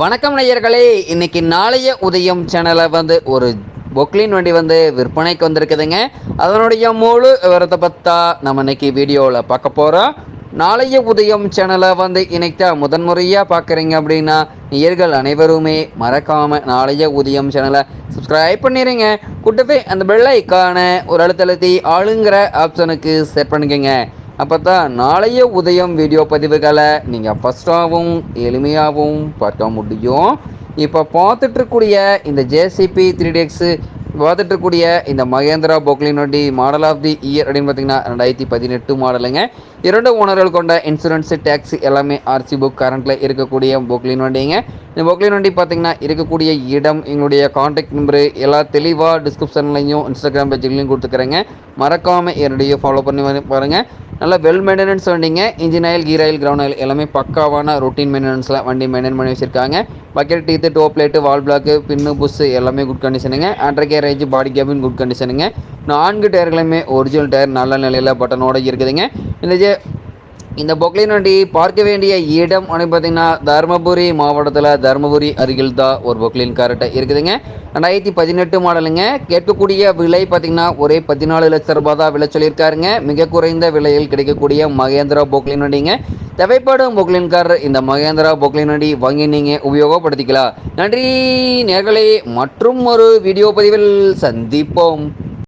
வணக்கம் நேயர்களே இன்னைக்கு நாளைய உதயம் சேனலை வந்து ஒரு பொக்லின் வண்டி வந்து விற்பனைக்கு வந்திருக்குதுங்க. அதனுடைய முழு விவரத்தை பற்றா நம்ம இன்னைக்கு வீடியோவில் பார்க்க போகிறோம் நாளைய உதயம் சேனலை வந்து இன்னைக்கு முதன்முறையாக பார்க்குறீங்க அப்படின்னா நேயர்கள் அனைவருமே மறக்காமல் நாளைய உதயம் சேனலை சப்ஸ்கிரைப் பண்ணிடுங்க கூட்டவே அந்த பெல் ஐக்கான ஒரு அழுத்தழுத்தி ஆளுங்கிற ஆப்ஷனுக்கு செட் பண்ணிக்கோங்க. அப்போ தான் நாளைய உதயம் வீடியோ பதிவுகளை நீங்கள் ஃபஸ்ட்டாகவும் எளிமையாகவும் பார்க்க முடியும். இப்போ பார்த்துட்ருக்கூடிய இந்த ஜேசிபி த்ரீ டிஎக்ஸு பார்த்துட்ருக்கூடிய இந்த மகேந்திரா பொக்லின் வண்டி மாடல் ஆஃப் தி இயர் அப்படின்னு பார்த்தீங்கன்னா ரெண்டாயிரத்தி பதினெட்டு மாடலுங்க. இரண்டு ஓனர்கள் கொண்ட இன்சூரன்ஸு டேக்ஸி எல்லாமே ஆர்சி புக் கரண்ட்டில் இருக்கக்கூடிய பொக்லின் வண்டிங்க இந்த பொக்லின் வண்டி பார்த்தீங்கன்னா இருக்கக்கூடிய இடம் எங்களுடைய காண்டாக்ட் நம்பரு எல்லா தெளிவாக டிஸ்கிரிப்ஷன்லையும் இன்ஸ்டாகிராம் பேஜ்லையும் கொடுத்துக்கிறேங்க. மறக்காமல் என்னுடைய ஃபாலோ பண்ணி பாருங்கள் நல்ல வெல் மெயின்டெனன்ஸ் வண்டிங்க engine oil gear oil ground oil எல்லாமே பக்காவான ரொட்டீன் மெயின்டெனன்ஸில் வண்டி மெயின்டைன் பண்ணி வச்சுருக்காங்க. Bucket teeth top plate wall block pin bush எல்லாமே குட் கண்டிஷனுங்க ஆண்ட்ரை கேரேஜ் பாடி கேபின் குட் கண்டிஷனுங்க நான்கு டயர்களுமே ஒரிஜினல் டயர் நல்ல நிலையில் பட்டனோட இருக்குதுங்க. இந்த இந்த பொக்லின் பார்க்க வேண்டிய இடம் அப்படின்னு பார்த்தீங்கன்னா தருமபுரி மாவட்டத்தில் தருமபுரி அருகில் தான் ஒரு பொக்லின் கார்ட்டை இருக்குதுங்க. ரெண்டாயிரத்தி பதினெட்டு மாடலுங்க. கேட்கக்கூடிய விலை பார்த்தீங்கன்னா ஒரே பதினாலு லட்ச ரூபாய் தான் விலை சொல்லியிருக்காருங்க. மிக குறைந்த விலையில் கிடைக்கக்கூடிய மகேந்திரா பொக்லின் வண்டிங்க. தேவைப்படும் பொக்லின் கார் இந்த மகேந்திரா பொக்லின் வண்டி வாங்கி நீங்கள் உபயோகப்படுத்திக்கலாம். நன்றி நேர்களே. மற்றும் ஒரு வீடியோ பதிவில் சந்திப்போம்.